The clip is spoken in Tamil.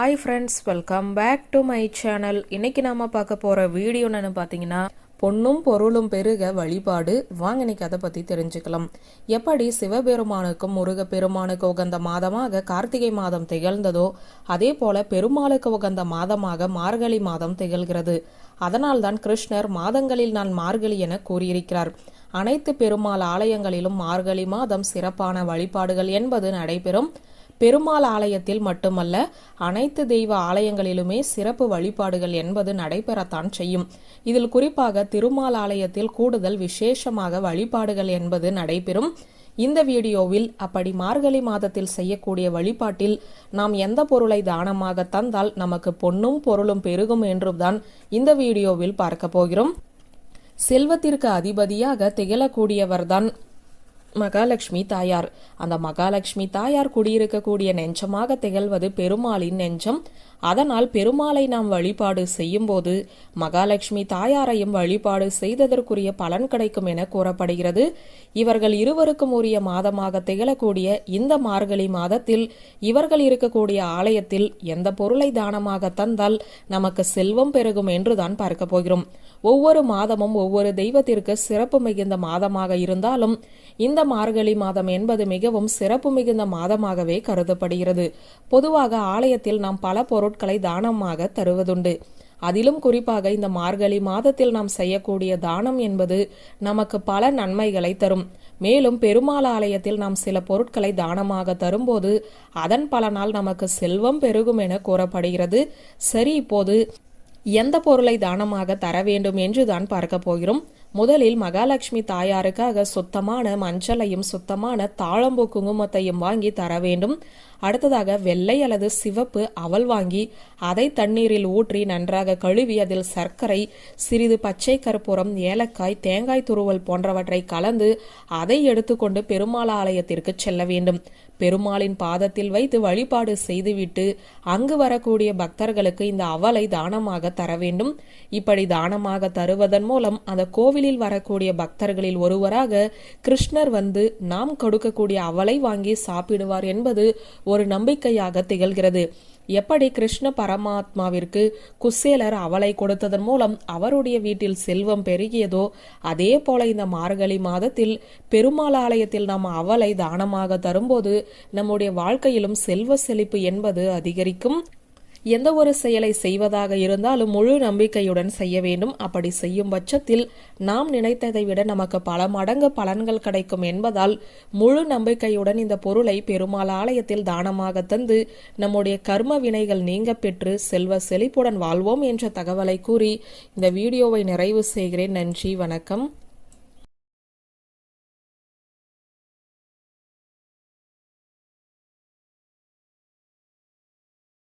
Hi friends welcome back to my channel இன்னைக்கு நாம பார்க்க போற வீடியோ என்னன்னு பார்த்தீங்கன்னா பொண்ணும் பொருளும் பெருக வழிபாடு. வாங்க இன்னைக்கு அதை பத்தி தெரிஞ்சுக்கலாம். எப்படி சிவபெருமானுக்கும் முருகப்பெருமானுக்கு உகந்த மாதமாக கார்த்திகை மாதம் திகழ்ந்ததோ அதே போல பெருமாளுக்கு உகந்த மாதமாக மார்கழி மாதம் திகழ்கிறது. அதனால்தான் கிருஷ்ணர் மாதங்களில் நான் மார்கழி என கூறியிருக்கிறார். அனைத்து பெருமாள் ஆலயங்களிலும் மார்கழி மாதம் சிறப்பான வழிபாடுகள் என்பது நடைபெறும். பெருமாள் ஆலயத்தில் மட்டுமல்ல அனைத்து தெய்வ ஆலயங்களிலுமே சிறப்பு வழிபாடுகள் என்பது நடைபெறத்தான் செய்யும். இதில் குறிப்பாக திருமால் ஆலயத்தில் கூடுதல் விசேஷமாக வழிபாடுகள் என்பது நடைபெறும். இந்த வீடியோவில் அப்படி மார்கழி மாதத்தில் செய்யக்கூடிய வழிபாட்டில் நாம் எந்த பொருளை தானமாக தந்தால் நமக்கு பொன்னும் பொருளும் பெருகும் என்றுதான் இந்த வீடியோவில் பார்க்க போகிறோம். செல்வத்திற்கு அதிபதியாக திகழக்கூடியவர்தான் மகாலட்சுமி தாயார். அந்த மகாலட்சுமி தாயார் குடியிருக்கக்கூடிய நெஞ்சமாக திகழ்வது பெருமாளின் நெஞ்சம். அதனால் பெருமாளை நாம் வழிபாடு செய்யும்போது மகாலட்சுமி தாயாரையும் வழிபாடு செய்ததற்குரிய பலன் கிடைக்கும் என கூறப்படுகிறது. இவர்கள் இருவருக்கும் உரிய மாதமாக திகழக்கூடிய இந்த மார்கழி மாதத்தில் இவர்கள் இருக்கக்கூடிய ஆலயத்தில் எந்த பொருளை தானமாக தந்தால் நமக்கு செல்வம் பெருகும் என்றுதான் பார்க்க போகிறோம். ஒவ்வொரு மாதமும் ஒவ்வொரு தெய்வத்திற்கு சிறப்பு மிகுந்த மாதமாக இருந்தாலும் இந்த மார்கழி மாதம் என்பது மிகவும் சிறப்பு மிகுந்த மாதமாகவே கருதப்படுகிறது. பொதுவாக ஆலயத்தில் நாம் பல பொருள் பொருட்களை தானமாக தருவதுண்டு. அதிலும் குறிப்பாக இந்த மார்கழி மாதத்தில் நாம் செய்யக்கூடிய தானம் என்பது நமக்கு பல நன்மைகளை தரும். மேலும் பெருமாள் ஆலயத்தில் நாம் சில பொருட்களை தானமாக தரும்போது அதன் பலனால் நமக்கு செல்வம் பெருகும் என கூறப்படுகிறது. சரி இப்போது எந்த பொருளை தானமாக தர வேண்டும் என்று தான் பார்க்க போகிறோம். முதலில் மகாலட்சுமி தாயாருக்காக சுத்தமான மஞ்சளையும் சுத்தமான தாழம்பூ குங்குமத்தையும் வாங்கி தர வேண்டும். அடுத்ததாக வெள்ளை அல்லது சிவப்பு அவல் வாங்கி அதை தண்ணீரில் ஊற்றி நன்றாக கழுவி அதில் சர்க்கரை சிறிது பச்சை கற்பூரம் ஏலக்காய் தேங்காய் துருவல் போன்றவற்றை கலந்து அதை எடுத்துக்கொண்டு பெருமாள் ஆலயத்திற்கு செல்ல வேண்டும். பெருமாளின் பாதத்தில் வைத்து வழிபாடு செய்துவிட்டு அங்கு வரக்கூடிய பக்தர்களுக்கு இந்த அவலை தானமாக தர வேண்டும். இப்படி தானமாக தருவதன் மூலம் அந்த கோவில் கோவிலில் வரக்கூடிய பக்தர்களில் ஒருவராக கிருஷ்ணர் வந்து நாம் கொடுக்கக்கூடிய அவளை வாங்கி சாப்பிடுவார் என்பது ஒரு நம்பிக்கையாக திகழ்கிறது. எப்படி கிருஷ்ண பரமாத்மாவிற்கு குசேலர் அவளை கொடுத்ததன் மூலம் அவருடைய வீட்டில் செல்வம் பெருகியதோ அதே போல இந்த மார்கழி மாதத்தில் பெருமாள் ஆலயத்தில் நாம் அவளை தானமாக தரும்போது நம்முடைய வாழ்க்கையிலும் செல்வ செழிப்பு என்பது அதிகரிக்கும். எந்த ஒரு செயலை செய்வதாக இருந்தாலும் முழு நம்பிக்கையுடன் செய்ய வேண்டும். அப்படி செய்யும் பட்சத்தில் நாம் நினைத்ததை விட நமக்கு பல மடங்கு பலன்கள் கிடைக்கும் என்பதால் முழு நம்பிக்கையுடன் இந்த பொருளை பெருமாள் ஆலயத்தில் தானமாக தந்து நம்முடைய கர்ம வினைகள் நீங்க பெற்று செல்வ செழிப்புடன் வாழ்வோம் என்ற தகவலை கூறி இந்த வீடியோவை நிறைவு செய்கிறேன். நன்றி வணக்கம்.